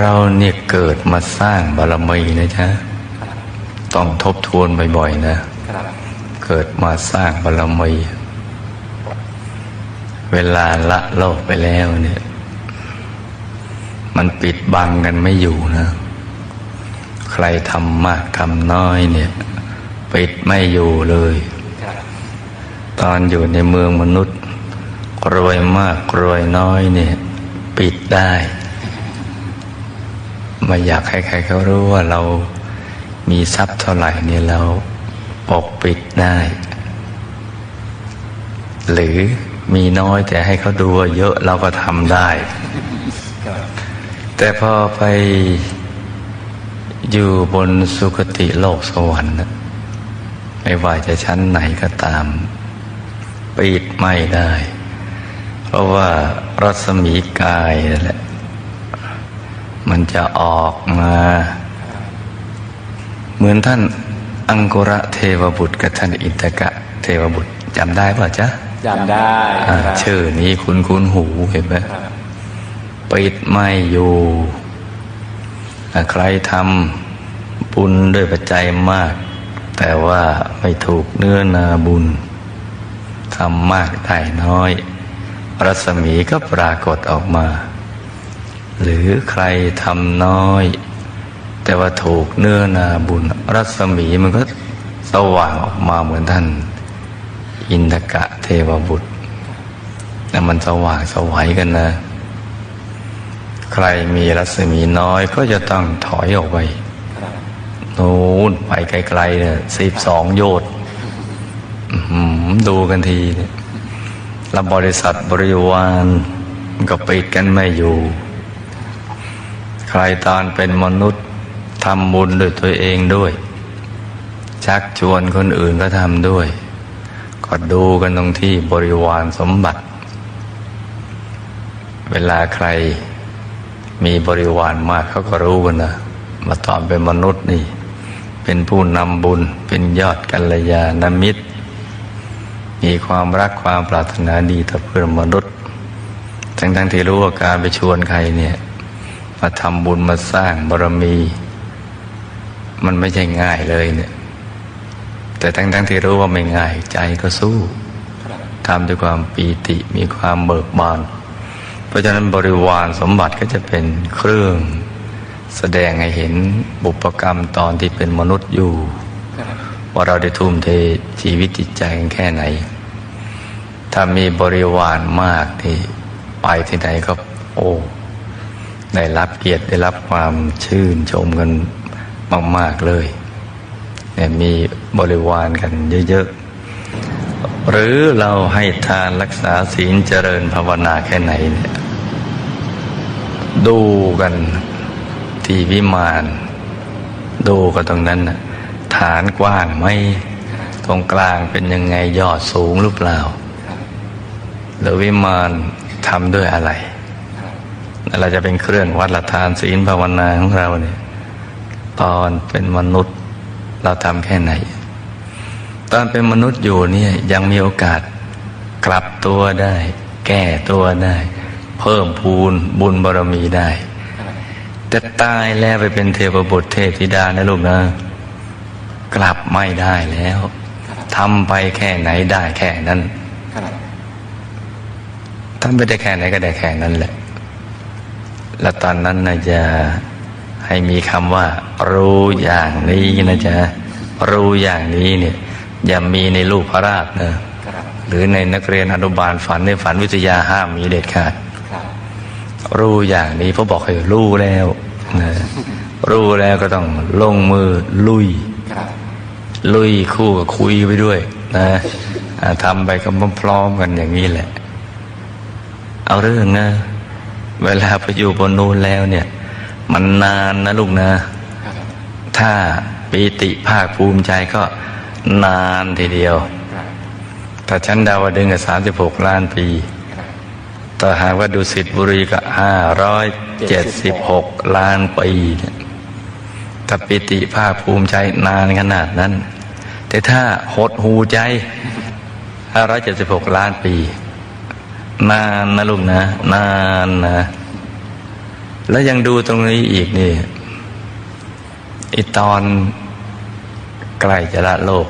เราเนี่ยเกิดมาสร้างบารมีนะจ๊ะต้องทบทวนบ่อยๆนะเกิดมาสร้างบารมี เวลาละโลกไปแล้วเนี่ย มันปิดบังกันไม่อยู่นะ ใครทำมากทำน้อยเนี่ย ปิดไม่อยู่เลย ตอนอยู่ในเมืองมนุษย์ รวยมากรวยน้อยเนี่ย ปิดได้ ไม่อยากให้ใครเขารู้ว่าเรามีทรัพย์เท่าไหร่เนี่ยเราปกปิดได้ หรือมีน้อยแต่ให้เขาดูว่าเยอะเราก็ทำได้ แต่พอไปอยู่บนสุคติโลกสวรรค์น่ะไม่ว่าจะชั้นไหนก็ตาม ปิดไม่ได้ เพราะว่ารัศมีกายนั่นแหละ มันจะออกมา เหมือนท่านอังกุระเทวบุตร กับท่านอินทกะเทวบุตรจำได้ป่ะจ๊ะจำได้อ่าครับชื่อนี้คุ้นคุ้นๆหูเห็นไหมครับปิดไม่อยู่อะใครทำบุญด้วยปัจจัยมาก แต่ว่าไม่ถูกเนื้อนาบุญทำมากได้น้อย รัศมีก็ปรากฏออกมา หรือใครทำน้อย แต่ว่าถูกเนื้อนาบุญรัศมีมันก็สว่างออกมาเหมือนท่าน อินทกะเทวบุตรแต่มันสว่างสวัยกันนะ ใครมีรัศมีน้อยก็จะต้องถอยออกไปนู้นไปไกลๆเนี่ยสิบสองโยชน์ดูกันทีเนี่ยแล้วบริษัทบริวารก็ปิดกันไม่อยู่ ใครตอนเป็นมนุษย์ทำบุญด้วยตัวเองด้วย ชักชวนคนอื่นก็ทำด้วย ก็ดูกันตรงที่บริวารสมบัติ เวลาใครมีบริวารมากเขาก็รู้กันนะมาตอนเป็นมนุษย์นี่ เป็นผู้นำบุญเป็นยอดกัลยาณมิตร มีความรักความปรารถนาดีต่อเพื่อนมนุษย์ ทั้งทั้งๆที่รู้ว่าการไปชวนใครเนี่ย มาทำบุญมาสร้างบารมี มันไม่ใช่ง่ายเลยเนี่ย แต่ทั้งที่รู้ว่าไม่ง่ายใจก็สู้ทำด้วยความปีติมีความเบิกบาน เพราะฉะนั้นบริวารสมบัติก็จะเป็นเครื่องแสดงให้เห็นบุพกรรมตอนที่เป็นมนุษย์อยู่ ว่าเราได้ทุ่มเทชีวิตจิตใจกันแค่ไหน ถ้ามีบริวารมากที่ไปที่ไหนก็โอ้ ได้รับเกียรติได้รับความชื่นชมกันมาก ๆ เลยเนี่ยมีบริวารกันเยอะ ๆ หรือเราให้ทานรักษาศีลเจริญภาวนาแค่ไหนเนี่ยดูกันที่วิมานดูกันตรงนั้นนะฐานกว้างไหมตรงกลางเป็นยังไงยอดสูงหรือเปล่า หรือวิมานทำด้วยอะไร เราจะเป็นเครื่องวัดหลักฐานศีลภาวนาของเราเนี่ยตอนเป็นมนุษย์เราทำแค่ไหน ตอนเป็นมนุษย์อยู่เนี่ยยังมีโอกาสกลับตัวได้ แก้ตัวได้ เพิ่มพูนบุญบารมีได้ แต่ตายแล้วไปเป็นเทพบุตรเทพธิดานะลูกนะ กลับไม่ได้แล้วทำไปแค่ไหนได้แค่นั้นครับทำไปได้แค่ไหนก็ได้แค่นั้นแหละ แล้วตอนนั้นนะจะให้มีคำว่า รู้อย่างนี้นะจ๊ะรู้อย่างนี้เนี่ยอย่ามีในลูกพระราชนะครับหรือในนักเรียนอนุบาลฝันในฝันวิทยาห้ามมีเด็ดขาดครับรู้อย่างนี้เพราะบอกให้รู้แล้วนะรู้แล้วก็ต้องลงมือลุยครับลุยคู่กับคุยไปด้วย นะอ่าทำไปก็พร้อมๆกันอย่างนี้แหละ เอาเรื่องนะ เวลาไปอยู่บนนู้นแล้วเนี่ย มันนานนะลูกนะ ถ้าปีติภาคภูมิใจก็นานทีเดียว ถ้าชั้นดาวดึงกับสามสิบหกล้านปี ต่อหากว่าดุสิตบุรีก็ห้าร้อยเจ็ดสิบหกล้านปีถ้าปิติภาคภูมิใจนานขนาดนั้น แต่ถ้าหดหูใจห้าร้อยเจ็ดสิบหกล้านปี นานนะลูกนะ นานนะ แล้วยังดูตรงนี้อีกนี่ไอตอนใกล้จะละโลก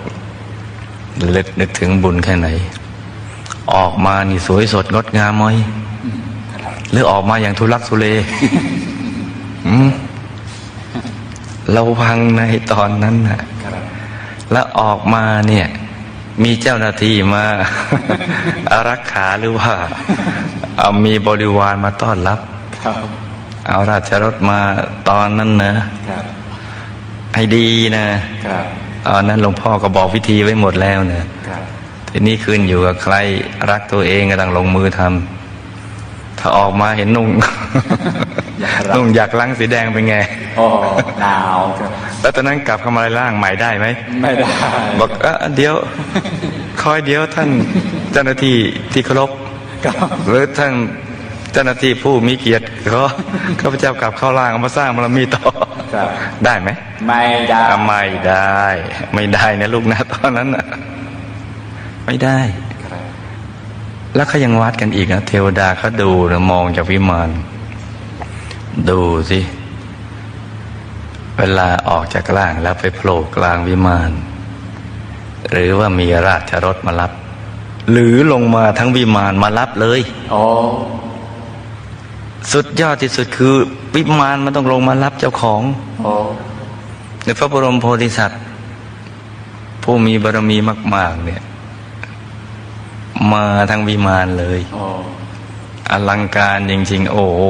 ลึกนึกถึงบุญแค่ไหน ออกมานี่สวยสดงดงามไหมหรือออกมาอย่างทุลักทุเลเราพังในตอนนั้นนะแล้วออกมาเนี่ย มีเจ้าหน้าที่มาอารักขาหรือว่า เอามีบริวารมาต้อนรับครับเอาราชรถมาตอนนั้นนะครับให้ดีนะครับตอนนั้นหลวงพ่อก็บอกวิธีไว้หมดแล้วนะครับทีนี้ขึ้นอยู่กับใครรักตัวเองก็ต้องลงมือทำ ถ้าออกมาเห็นนุ่งอยากรับนุ่งอยากล้างสีแดงเป็นไงโอ้หนาวครับแล้วตอนนั้นกลับเข้ามาร่างใหม่ได้ไหมไม่ได้ บอกเออเดี๋ยวคอยเดี๋ยวท่านเจ้าหน้าที่ที่เคารพครับหรือท่านเจ้าหน้าที่ผู้มีเกียรติเขาข้าพเจ้ากลับเข้าร่างเอามาสร้างบารมีต่อครับได้ไหมไม่ได้อะไม่ได้ ไม่ได้นะลูกนะตอนนั้นน่ะไม่ได้ครับ แล้วเขายังวัดกันอีกนะเทวดาเขาดูนะมองจากวิมานดูสิ เวลาออกจากร่างแล้วไปโผล่กลางวิมานหรือว่ามีราชรถมารับ หรือลงมาทั้งวิมานมารับเลยโอ้สุดยอดที่สุดคือวิมานมันต้องลงมารับเจ้าของโอ้ในพระบรมโพธิสัตว์ ผู้มีบารมีมาก ๆ เนี่ย มาทั้งวิมานเลยโอ้อลังการจริง ๆ โอ้โห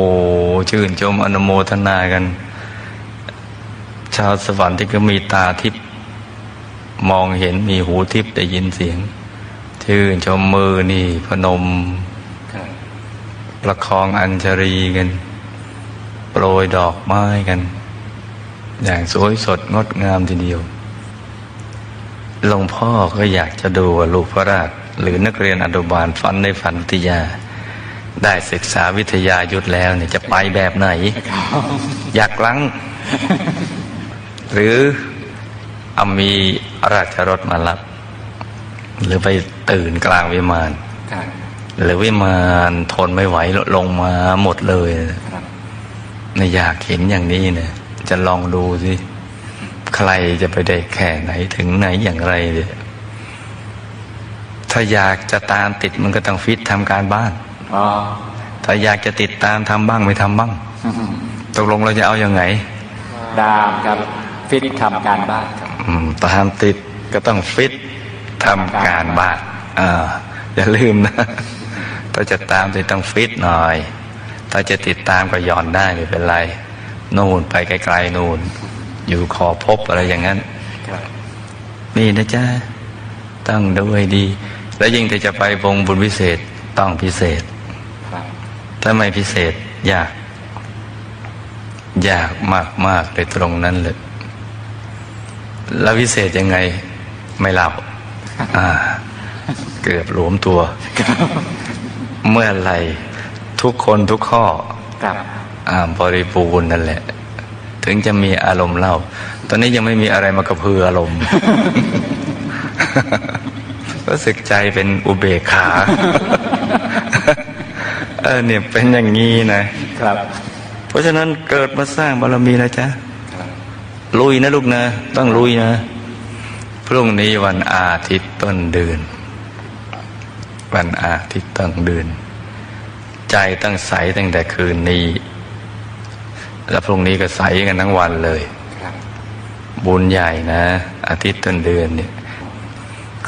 ชื่นชมอนุโมทนากัน ชาวสวรรค์ที่ก็มีตาทิพย์มองเห็นมีหูทิพย์ได้ยินเสียง ชื่นชมมือนี่พนมครับประคองอัญชรีกัน โปรยดอกไม้กัน อย่างสวยสดงดงามทีเดียวหลวงพ่อก็อยากจะดูว่าลูกพระราช หรือนักเรียนอนุบาลฝันในฝันวิทยา ได้ศึกษาวิทยายุทธแล้วเนี่ยจะไปแบบไหน อยากลัง หรือเอามีราชรถมารับ หรือไปตื่นกลางวิมานครับหรือวิมานทนไม่ไหวลงมาหมดเลยครับนะอยากเห็นอย่างนี้เนี่ยจะลองดูสิ ใครจะไปได้แค่ไหนถึงไหนอย่างไรเนี่ย ถ้าอยากจะตามติดมันก็ต้องฟิตทำการบ้านอ๋อถ้าอยากจะติดตามทำบ้างไม่ทำบ้างตกลงเราจะเอาอยัางไงดามครับ ฟิตทำการบ้านครับอืมตามติดก็ต้องฟิตทำการบ้านอ่าอย่าลืมนะถ้าจะตามติดต้องฟิตหน่อย ถ้าจะติดตามก็หย่อนได้ไม่เป็นไร นู่นไปไกลๆนู่น อยู่ขอพบอะไรอย่างนั้นครับนี่นะจ๊ะต้องดูให้ดี แล้วยิ่งถ้าจะไปวงบุญพิเศษต้องพิเศษครับถ้าไม่พิเศษยาก ยากมากมากๆเลยตรงนั้นเลย แล้วพิเศษยังไงไม่เล่าอ่าเกือบหลวมตัว เมื่อไหรทุกคนทุกข้อครับอ่าบริบูรณ์นั่นแหละ ถึงจะมีอารมณ์เล่า ตอนนี้ยังไม่มีอะไรมากระเพืออารมณ์ รู้สึกใจเป็นอุเบกขา เออเนี่ยเป็นอย่างนี้นะครับ เพราะฉะนั้นเกิดมาสร้างบารมีนะจ๊ะครับลุยนะลูกนะ ต้องลุยนะ พรุ่งนี้วันอาทิตย์ต้นเดือน วันอาทิตย์ต้นเดือน ใจตั้งใสตั้งแต่คืนนี้ แล้วพรุ่งนี้ก็ใสกันทั้งวันเลยครับบุญใหญ่นะ อาทิตย์ต้นเดือนเนี่ย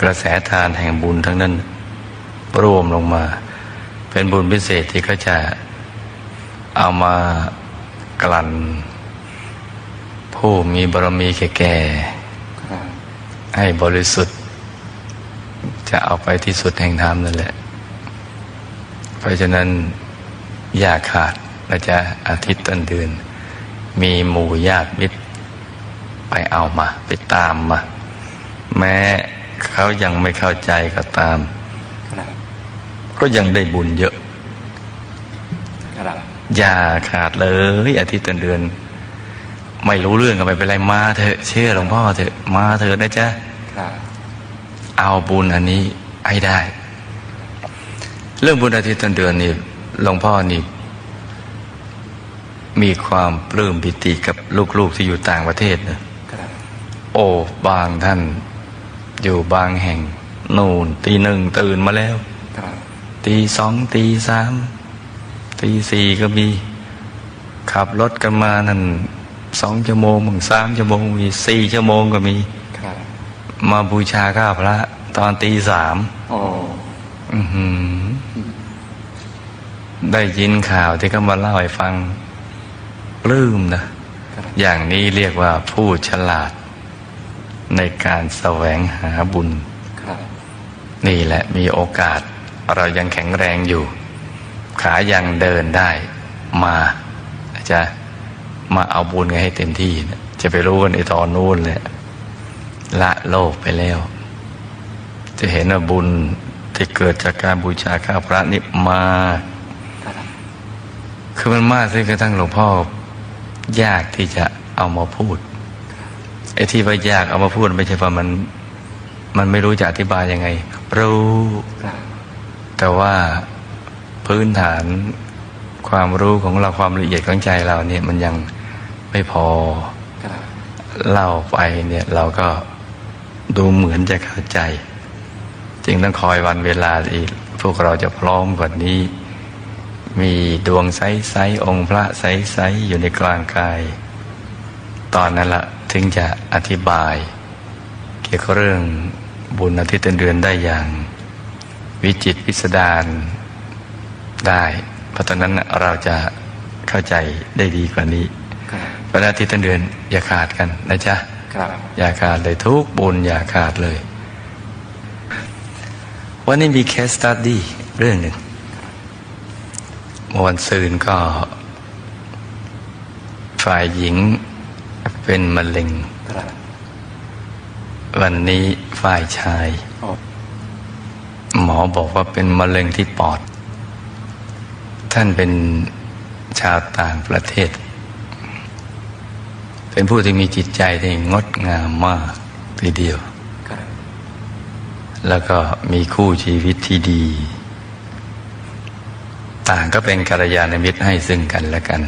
กระแสทานแห่งบุญทั้งนั้น รวมลงมา เป็นบุญพิเศษที่เขาจะเอามากลั่น ผู้มีบารมีแก่ครับๆให้บริสุทธิ์ จะเอาไปที่สุดแห่งธรรมนั่นแหละ เพราะฉะนั้นอย่าขาดนะจ๊ะอาทิตย์ต้นเดือน มีหมู่ญาติมิตรไปเอามา ไปตามมา แม้ เขายังไม่เข้าใจก็ตามครับก็ยังได้บุญเยอะครับอย่าขาดเลยอาทิตย์ต้นเดือน ไม่รู้เรื่องก็ไม่เป็นไรมาเถอะเชื่อหลวงพ่อเถอะมาเถอะนะจ๊ะครับเอาบุญอันนี้ให้ได้ เรื่องบุญอาทิตย์ต้นเดือนนี่หลวงพ่อนี่มีความปลื้มปิติกับลูกๆที่อยู่ต่างประเทศนะครับโอ้บางท่าน อยู่บางแห่ง นูนตีหนึ่งตื่นมาแล้วครับตีสองตีสามตีสี่ก็มี ขับรถกันมานั่นสองชั่วโมงมึงสามชั่วโมงมีสี่ชั่วโมงก็มีครับมาบูชาข้าพระ ตอนตีสามโอ้อื้อหือได้ยินข่าวที่เขามาเล่าให้ฟังปลื้มนะครับอย่างนี้เรียกว่าผู้ฉลาด ในการแสวงหาบุญครับนี่แหละมีโอกาสเรายังแข็งแรงอยู่ ขายังเดินได้มาจะมาเอาบุญกันให้เต็มที่นะจะไปรู้กันในตอนนู้นแหละละโลกไปแล้ว จะเห็นว่าบุญที่เกิดจากการบูชาข้าพระนี่มากครับคือมันมากจนกระทั่งหลวงพ่อยากที่จะเอามาพูด ไอ้ที่ว่ายากเอามาพูดไม่ใช่ว่ามันมันไม่รู้จะอธิบายยังไง รู้ แต่ว่าพื้นฐานความรู้ของเราความละเอียดของใจเราเนี่ยมันยังไม่พอเล่าไปเนี่ยเราก็ดูเหมือนจะเข้าใจ จึงต้องคอยวันเวลาที่พวกเราจะพร้อมกว่านี้ มีดวงใสๆองค์พระใสๆอยู่ในกลางกาย ตอนนั้นละ ถึงจะอธิบาย เกี่ยวกับเรื่องบุญอาทิตย์เดือนได้อย่าง วิจิตรพิสดารได้ เพราะตอนนั้นเราจะเข้าใจได้ดีกว่านี้ครับวันอาทิตย์ต้นเดือนอย่าขาดกันนะจ๊ะครับอย่าขาดเลยทุกบุญอย่าขาดเลย วันนี้มีเคสตัดดี้เรื่องหนึ่งเมื่อวันซืนก็ฝ่ายหญิง เป็นมะเร็งครับวันนี้ฝ่ายชายโอ้หมอบอกว่าเป็นมะเร็งที่ปอด ท่านเป็นชาวต่างประเทศ เป็นผู้ที่มีจิตใจที่งดงามมากทีเดียวครับแล้วก็มีคู่ชีวิตที่ดี ต่างก็เป็นกัลยาณมิตรให้ซึ่งกันและกัน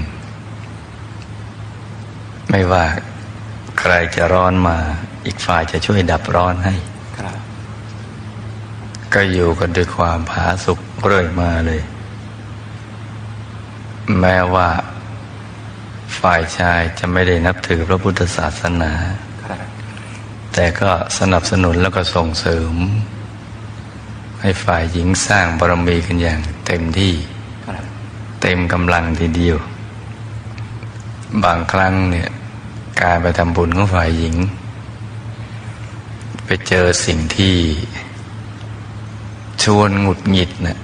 ไม่ว่าใครจะร้อนมา อีกฝ่ายจะช่วยดับร้อนให้ครับก็อยู่กันด้วยความผาสุกเรื่อยมาเลย แม้ว่า ฝ่ายชายจะไม่ได้นับถือพระพุทธศาสนาครับแต่ก็สนับสนุนแล้วก็ส่งเสริม ให้ฝ่ายหญิงสร้างบารมีกันอย่างเต็มที่ครับเต็มกำลังทีเดียว บางครั้งเนี่ย การไปทำบุญของฝ่ายหญิง ไปเจอสิ่งที่ชวนหงุดหงิดนะ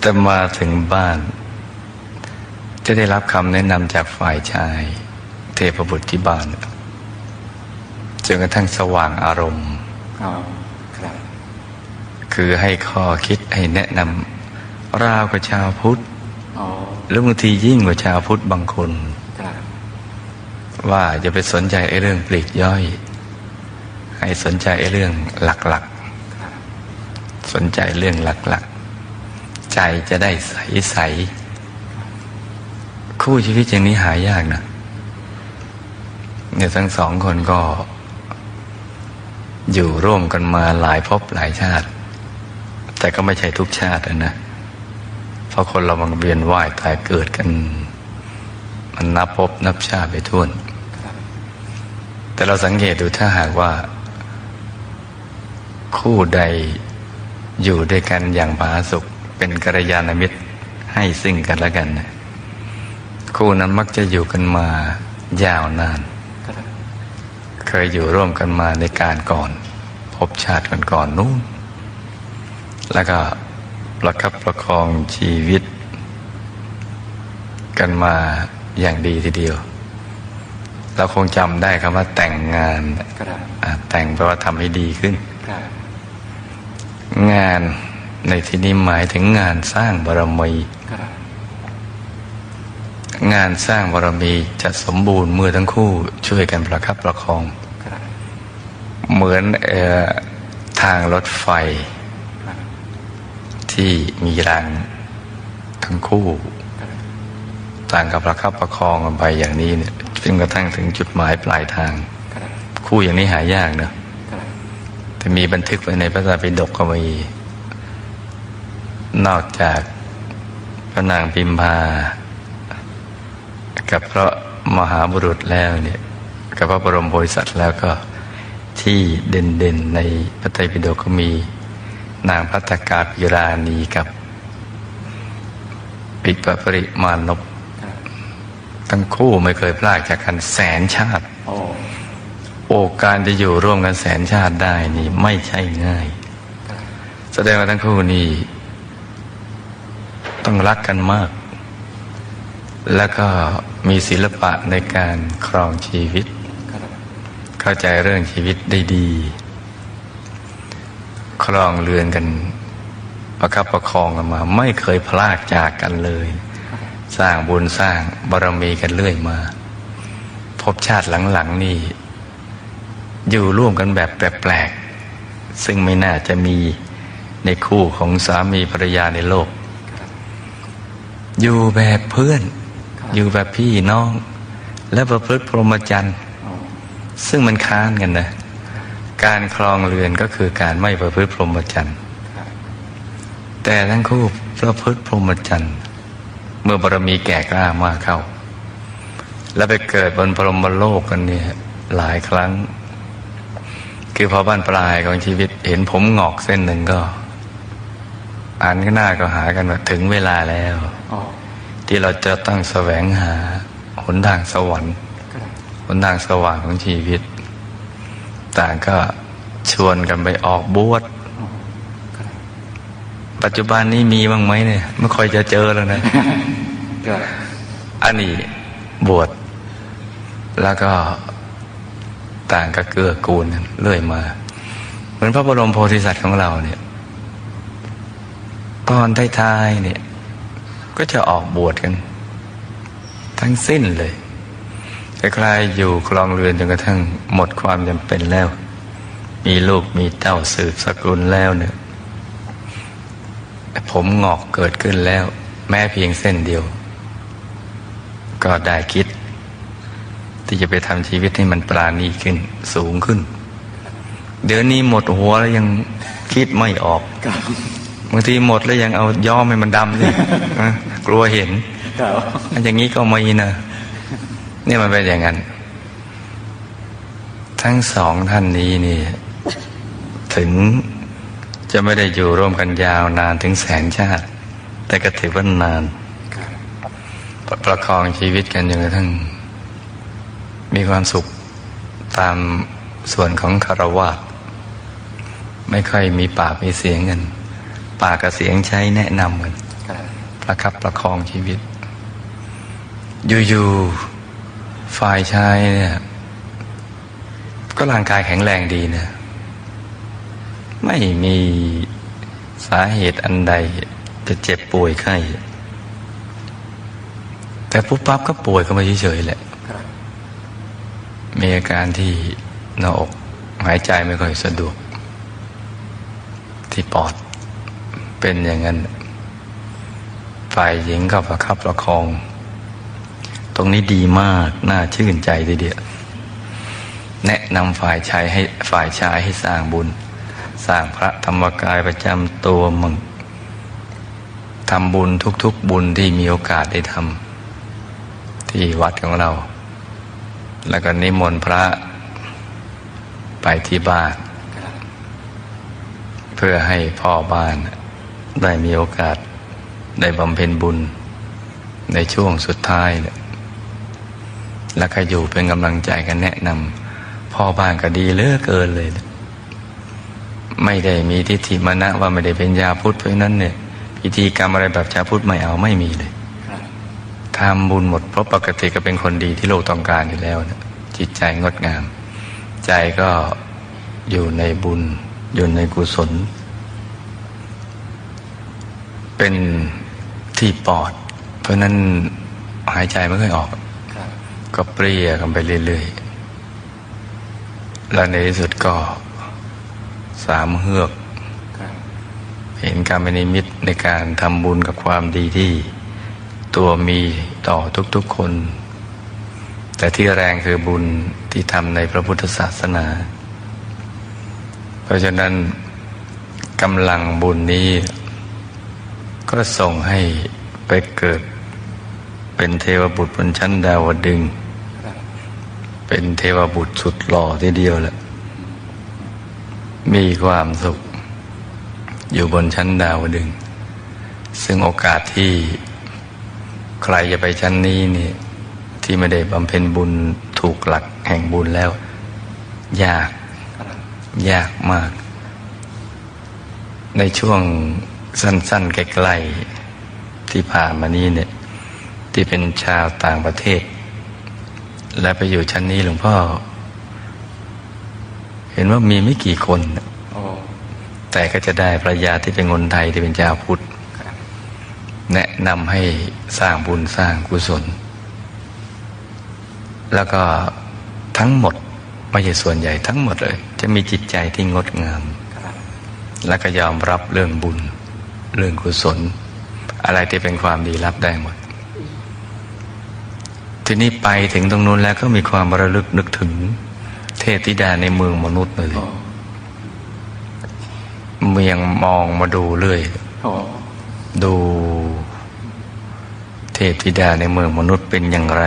แต่มาถึงบ้าน จะได้รับคำแนะนำจากฝ่ายชาย เทพบุตรที่บ้านจนกระทั่งสว่างอารมณ์อ๋อครับคือให้ข้อคิดให้แนะนำราวกับชาวพุทธอ๋อหรือบางทียิ่งกว่าชาวพุทธบางคนครับ ว่าจะไปสนใจไอ้เรื่องปลีกย่อย ให้สนใจไอ้เรื่องหลักๆ สนใจเรื่องหลักๆ ใจจะได้ใสๆคู่ชีวิตอย่างนี้หายากนะเนี่ยทั้งสองคนก็ อยู่ร่วมกันมาหลายภพหลายชาติ แต่ก็ไม่ใช่ทุกชาตินะเพราะคนเรามันเวียนว่ายตายเกิดกัน มันนับภพนับชาติไปทั่ว แต่เราสังเกตดูถ้าหากว่า คู่ใดอยู่ด้วยกันอย่างผาสุกเป็นกัลยาณมิตรให้ซึ่งกันและกันนะคู่นั้นมักจะอยู่กันมายาวนาน เคยอยู่ร่วมกันมาในการก่อน พบชาติกันก่อนนู้นแล้วก็ประคับประคองชีวิต กันมาอย่างดีทีเดียว เราคงจำได้คำว่าแต่งงานครับอะแต่งแปลว่าทำให้ดีขึ้นครับงานในที่นี้หมายถึงงานสร้างบารมีครับงานสร้างบารมีจะสมบูรณ์เมื่อทั้งคู่ช่วยกันประคับประคองครับเหมือนเออทางรถไฟครับที่มีรางทั้งคู่ครับต่างกับประคับประคองกันไปอย่างนี้เนี่ย จนกระทั่งถึงจุดหมายปลายทางครับคู่อย่างนี้หายากเนอะครับแต่มีบันทึกไว้ในพระไตรปิฎกก็มีนอกจากพระนางพิมพา กับพระมหาบุรุษแล้วเนี่ยกับพระบรมโพธิสัตว์แล้วก็ที่เด่นๆในพระไตรปิฎกก็มี นางพัตตกาปิราณีกับปิปปริมานพครับ ทั้งคู่ไม่เคยพลากจากกันแสนชาติโอ้โอกการจะอยู่ร่วมกันแสนชาติได้นี่ไม่ใช่ง่าย แสดงว่าทั้งคู่นี่ต้องรักกันมาก แล้วก็มีศิลปะในการครองชีวิตครับเข้าใจเรื่องชีวิตได้ดี ครองเรือนกันประคับประคองกันมา ไม่เคยพลากจากกันเลย สร้างบุญสร้างบารมีกันเรื่อยมา พบชาติหลังๆนี่ อยู่ร่วมกันแบบแปลกๆ ซึ่งไม่น่าจะมีในคู่ของสามีภรรยาในโลก อยู่แบบเพื่อน อยู่แบบพี่น้อง และประพฤติพรหมจรรย์ ซึ่งมันค้านกันนะ การครองเรือนก็คือการไม่ประพฤติพรหมจรรย์ แต่ทั้งคู่ประพฤติพรหมจรรย์ มื่อบารมีแก่กล้ามากเข้า แล้วไปเกิดบนพรหมโลกกันเนี่ยหลายครั้ง คือพอบ้านปลายของชีวิตเห็นผมงอกเส้นหนึ่งก็อันก็หน้าก็หากันว่าถึงเวลาแล้วที่เราจะต้องแสวงหาหนทางสวรรค์หนทางสว่างของชีวิต ต่างก็ชวนกันไปออกบวช ปัจจุบันนี้มีบ้างไหมเนี่ยไม่ค่อยจะเจอแล้วนะครับอันนี้บวชแล้วก็ต่างก็เกื้อกูลกันเรื่อยมา เหมือนพระบรมโพธิสัตว์ของเราเนี่ย ตอนท้ายๆเนี่ย ก็จะออกบวชกัน ทั้งสิ้นเลยคล้ายๆอยู่คลองเรือนจนกระทั่งหมดความจำเป็นแล้ว มีลูกมีเต้าสืบสกุลแล้วเนี่ย ผมงอกเกิดขึ้นแล้ว แม้เพียงเส้นเดียว ก็ได้คิด ที่จะไปทำชีวิตให้มันปราณีขึ้น สูงขึ้น เดี๋ยวนี้หมดหัวแล้วยังคิดไม่ออกบางทีหมดแล้วยังเอาย้อมให้มันดำเลยกลัวเห็นอันอย่างนี้ก็ไม่นะนี่มันเป็นอย่างนั้น ทั้งสองท่านนี้นี่ ถึง จะไม่ได้อยู่ร่วมกันยาวนานถึงแสนชาติ แต่ก็ถือว่านานประประคองชีวิตกันจนกระทั่งมีความสุขตามส่วนของคารวะไม่ค่อยมีปากมีเสียงกัน ปากกับเสียงใช้แนะนำกันประคับประคองชีวิต อยู่ๆฝ่ายชายเนี่ยก็ร่างกายแข็งแรงดีนะ ไม่มีสาเหตุอันใดจะเจ็บป่วยไข้ แต่ปุ๊บปั๊บก็ป่วยเข้ามาเฉยๆแหละ มีอาการที่หน้าอกหายใจไม่ค่อยสะดวก ที่ปอดเป็นอย่างนั้นฝ่ายหญิงก็ประคับประคอง ตรงนี้ดีมากน่าชื่นใจทีเดียวแนะนำฝ่ายชายให้ฝ่ายชายให้สร้างบุญ สร้างพระธรรมกายประจำตัวมึงทำบุญทุกๆบุญที่มีโอกาสได้ทำที่วัดของเรา แล้วก็นิมนต์พระไปที่บ้าน เพื่อให้พ่อบ้านได้มีโอกาสได้บำเพ็ญบุญในช่วงสุดท้ายเนี่ยแล้วก็อยู่เป็นกำลังใจกันแนะนำพ่อบ้านก็ดีเลือเกินเลยนะ ไม่ได้มีทิฏฐิมานะว่าไม่ได้เป็นยาพุทธเพราะฉะนั้นเนี่ยพิธีกรรมอะไรแบบชาวพุทธไม่เอาไม่มีเลยครับทำบุญหมดเพราะปกติก็เป็นคนดีที่โลกต้องการอยู่แล้วนะจิตใจงดงาม ใจก็อยู่ในบุญ อยู่ในกุศล เป็นที่ปอด เพราะฉะนั้นหายใจไม่ค่อยออกครับก็เปรี้ยกันไปเรื่อยๆ แล้วในที่สุดก็ สามเฮือกครับเห็นการเป็นนิมิตในการทำบุญกับความดีที่ตัวมีต่อทุกๆคน แต่ที่แรงคือบุญที่ทำในพระพุทธศาสนา เพราะฉะนั้นกำลังบุญนี้ ก็ส่งให้ไปเกิด เป็นเทวบุตรบนชั้นดาวดึงส์เป็นเทวบุตรสุดหล่อทีเดียวแหละ มีความสุข อยู่บนชั้นดาวดึง ซึ่งโอกาสที่ใครจะไปชั้นนี้นี่ที่ไม่ได้บำเพ็ญบุญถูกหลักแห่งบุญแล้ว ยากยากมาก ในช่วงสั้นๆใกล้ๆที่ผ่านมานี้เนี่ย ที่เป็นชาวต่างประเทศ และไปอยู่ชั้นนี้หลวงพ่อ ห็นว่ามีไม่กี่คนโอ้แต่ก็จะได้ภรรยาที่เป็นคนไทยที่เป็นชาวพุทธครับแนะนำให้สร้างบุญสร้างกุศล แล้วก็ทั้งหมดไม่ใช่ส่วนใหญ่ทั้งหมดเลย จะมีจิตใจที่งดงามครับและก็ยอมรับเรื่องบุญ เรื่องกุศล อะไรที่เป็นความดีรับได้หมด ทีนี้ไปถึงตรงนู้นแล้วก็มีความระลึกนึกถึง เทพธิดาในเมืองมนุษย์เลยโอ้เมียงมองมาดูเรื่อยโอ้ดูเทพธิดาในเมืองมนุษย์เป็นอย่างไร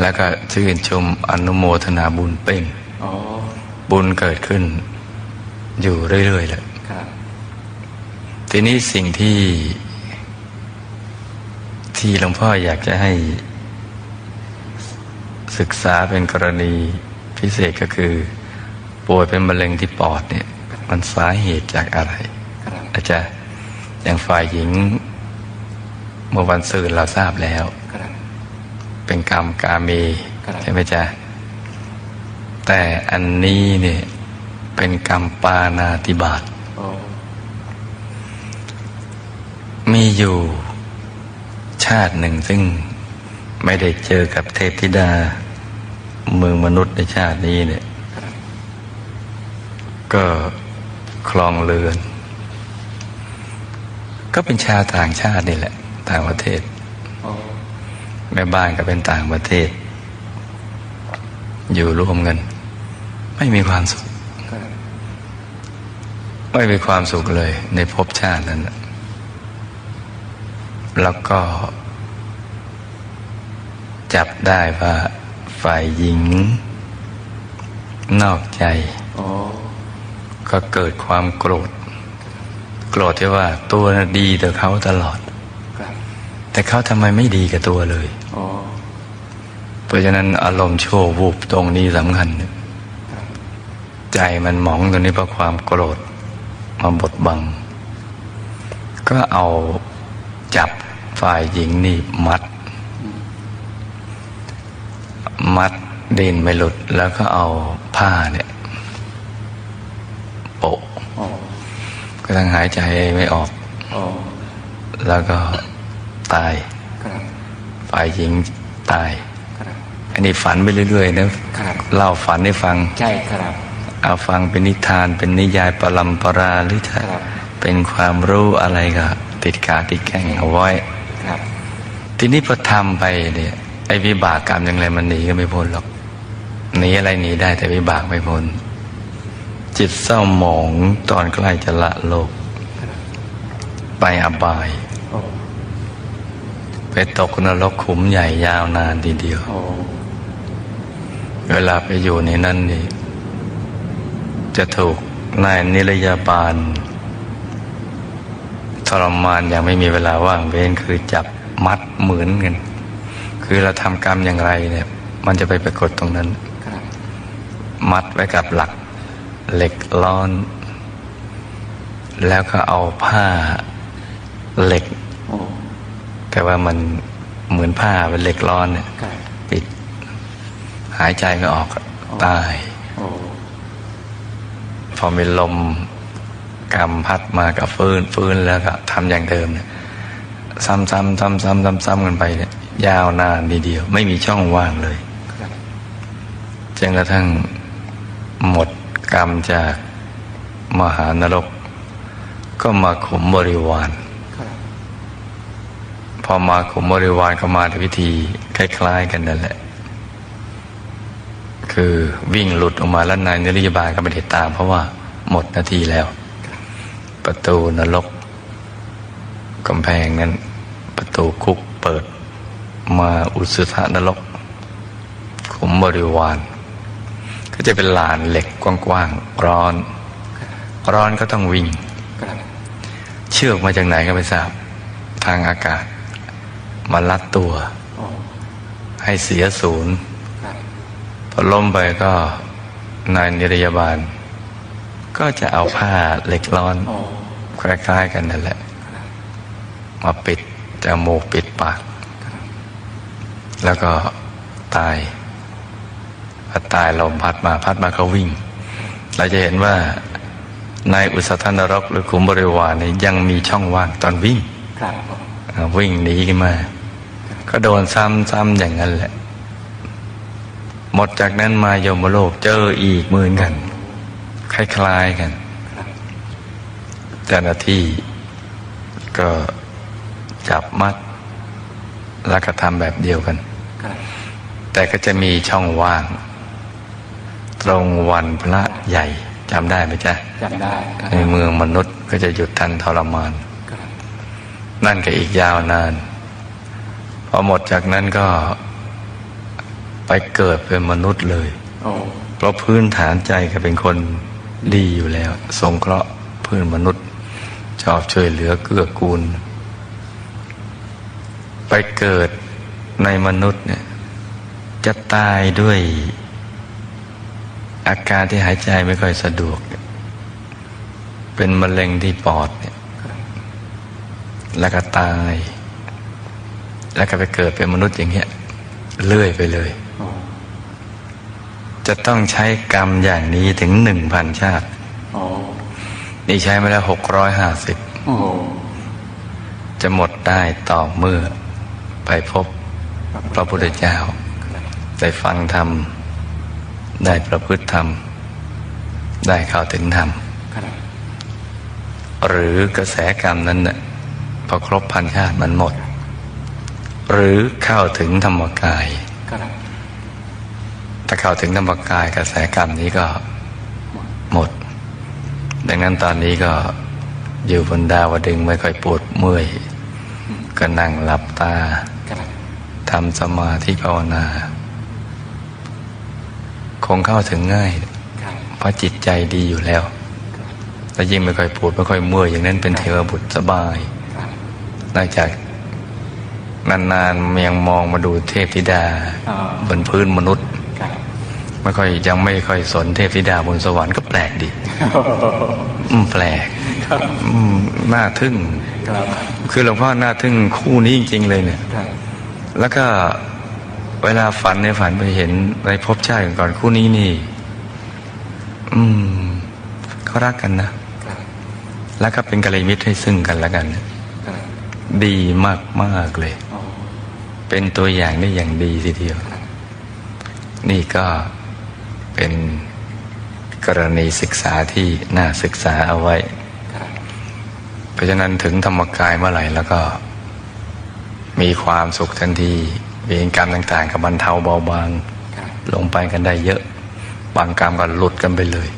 แล้วก็ชื่นชมอนุโมทนาบุญเป้งโอ้บุญเกิดขึ้น อยู่เรื่อยๆแหละครับทีนี้สิ่งที่ที่หลวงพ่ออยากจะให้ ศึกษาเป็นกรณีพิเศษก็คือ ป่วยเป็นมะเร็งที่ปอดเนี่ย มันสาเหตุจากอะไร อาจารย์อย่างฝ่ายหญิง เมื่อวันซืนเราทราบแล้ว เป็นกรรมกาเมใช่ไหมจ๊ะแต่อันนี้เนี่ยเป็นกรรมปานาติบาตมีอยู่ชาติหนึ่งซึ่งไม่ได้เจอกับเทพธิดา เมืองมนุษย์ในชาตินี้เนี่ย ก็คลองเรือน ก็เป็นชาวต่างชาตินี่แหละ ต่างประเทศ แม่บ้านก็เป็นต่างประเทศ อยู่ร่วมกัน ไม่มีความสุข ไม่มีความสุขเลย ในภพชาตินั้น แล้วก็จับได้ว่า ฝ่ายหญิง นอกใจโอ้ก็เกิดความโกรธ โกรธที่ว่าตัวน่ะดีต่อเขาตลอดครับแต่เขาทำไมไม่ดีกับตัวเลยโอ้เพราะฉะนั้นอารมณ์ชั่ววูบตรงนี้สำคัญ ใจมันหมองตรงนี้เพราะความโกรธมาบดบัง ก็เอาจับฝ่ายหญิงนี่มัด มัดดินไม่หลุด แล้วก็เอาผ้าเนี่ย โปะโอ้ก็ทั้งหายใจไม่ออกโอ้แล้วก็ตายครับฝ่ายหญิงตายครับอันนี้ฝันไปเรื่อยๆนะครับเล่าฝันให้ฟัง ใช่ครับ เอาฟังเป็นนิทาน เป็นนิยายปรัมปราหรือถ้าครับเป็นความรู้อะไรก็ติดกาติดแข้งเอาไว้ครับทีนี้พอทำไปเนี่ย ไอ้วิบากกรรมอย่างไรมันหนีก็ไม่พ้นหรอกหนีอะไรหนีได้แต่วิบากไม่พ้น จิตเศร้าหมองตอนใกล้จะละโลก ไปอบาย ไปตกนรกขุมใหญ่ยาวนานทีเดียว เวลาไปอยู่ในนั้นนี่ จะถูกนายนิรยาบาลทรมานอย่างไม่มีเวลาว่างเว้นคือจับมัดเหมือนกัน คือเราทำกรรมอย่างไรเนี่ย มันจะไปปรากฏตรงนั้นครับมัดไว้กับหลักเหล็กล้อน แล้วก็เอาผ้าเหล็กโอ้แต่ว่ามันเหมือนผ้าเป็นเหล็กร้อนเนี่ยครับปิด หายใจไม่ออกตายโอ้พอมีลมกำพัดมากับฟื้นฟื้นแล้วก็ทำอย่างเดิมเนี่ย ซ้ำๆซ้ำๆซ้ำๆซ้ำๆกันไปเนี่ย ยาวนานทีเดียว ไม่มีช่องว่างเลยจนกระทั่งหมดกรรมจากมหานรก ก็มาขุมบริวาร พอมาขุมบริวารก็มาด้วยวิธีคล้ายๆกันนั่นแหละ คือวิ่งหลุดออกมาแล้วนายนิรยาบาลก็ไม่ได้ตาม เพราะว่าหมดนาทีแล้ว ประตูนรกกำแพงนั้น ประตูคุกเปิด มาอุสุธนรกขุมบริวาร ก็จะเป็นลานเหล็กกว้างๆร้อน ร้อนก็ต้องวิ่ง เชือกมาจากไหนก็ไม่ทราบ ทางอากาศ มาลัดตัว ให้เสียศูนย์พอล้มไปก็นายนิรยาบาล ก็จะเอาผ้าเหล็กร้อนอคล้ายๆกันนั่นแหละ มาปิดจมูกปิดปาก แล้วก็ตายพอตายลมพัดมาพัดมาเขาวิ่ง เราจะเห็นว่าในอุสธนรกหรือขุมบริวารนี่ยังมีช่องว่างตอนวิ่งครับอ่าวิ่งหนีขึ้นมา ก็โดนซ้ำๆอย่างนั้นแหละ หมดจากนั้นมายมโลกเจออีกเหมือนกัน คล้ายๆกันเจ้าหน้าที่ก็จับมัด แล้วก็ทำแบบเดียวกันครับ แต่ก็จะมีช่องว่าง ตรงวันพระใหญ่จำได้ไหมจ๊ะจำได้ครับในเมืองมนุษย์ก็จะหยุดทันทรมานครับนั่นก็อีกยาวนาน พอหมดจากนั้นก็ไปเกิดเป็นมนุษย์เลยโอ้เพราะพื้นฐานใจก็เป็นคนดีอยู่แล้ว สงเคราะห์เพื่อนมนุษย์ ชอบช่วยเหลือเกื้อกูล ไปเกิด ในมนุษย์เนี่ยจะตายด้วยอาการที่หายใจไม่ค่อยสะดวกเนี่ยเป็นมะเร็งที่ปอดเนี่ยแล้วก็ตาย แล้วก็ไปเกิดเป็นมนุษย์อย่างเงี้ยเลื่อยไปเลยโอ้จะต้องใช้กรรมอย่างนี้ถึงหนึ่งพันชาติโอ้นี่ใช้มาแล้วหกร้อยห้าสิบโอ้จะหมดได้ต่อเมื่อไปพบ พระพุทธเจ้า ได้ฟังธรรม ได้ประพฤติธรรม ได้เข้าถึงธรรม หรือกระแสกรรมนั้นน่ะพอครบพันชาติมันหมด หรือเข้าถึงธรรมกายถ้าเข้าถึงธรรมกายกระแสกรรมนี้ก็หมด ดังนั้นตอนนี้ก็อยู่บนดาวดึงไม่ค่อยปวดเมื่อย ก็นั่งหลับตา ทำสมาธิภาวนา คงเข้าถึงง่ายครับเพราะจิตใจดีอยู่แล้วแล้วยิ่งไม่ค่อยปวดไม่ค่อยเมื่อยอย่างนั้นเป็นเทวบุตรสบายครับนอกจากนานๆยังมองมาดูเทพธิดาอ่าบนพื้นมนุษย์ครับไม่ค่อยยังไม่ค่อยสนเทพธิดาบนสวรรค์ก็แปลกดีอืมแปลกอืมน่าทึ่งครับคือหลวงพ่อน่าทึ่งคู่นี้จริง ๆ เลยเนี่ยครับ แล้วก็เวลาฝันในฝันไปเห็นในภพชาติก่อนคู่นี้นี่ อืมเขารักกันนะครับแล้วก็เป็นกัลยาณมิตรให้ซึ่งกันและกันครับดีมากมากๆเลยโอ้เป็นตัวอย่างได้อย่างดีทีเดียว นี่ก็เป็นกรณีศึกษาที่น่าศึกษาเอาไว้ครับเพราะฉะนั้นถึงธรรมกายเมื่อไหร่แล้วก็ มีความสุขทันทีเวรกรรมต่าง ๆ กับบรรเทาเบาบางครับลงไปกันได้เยอะ บางกรรมก็หลุดกันไปเลย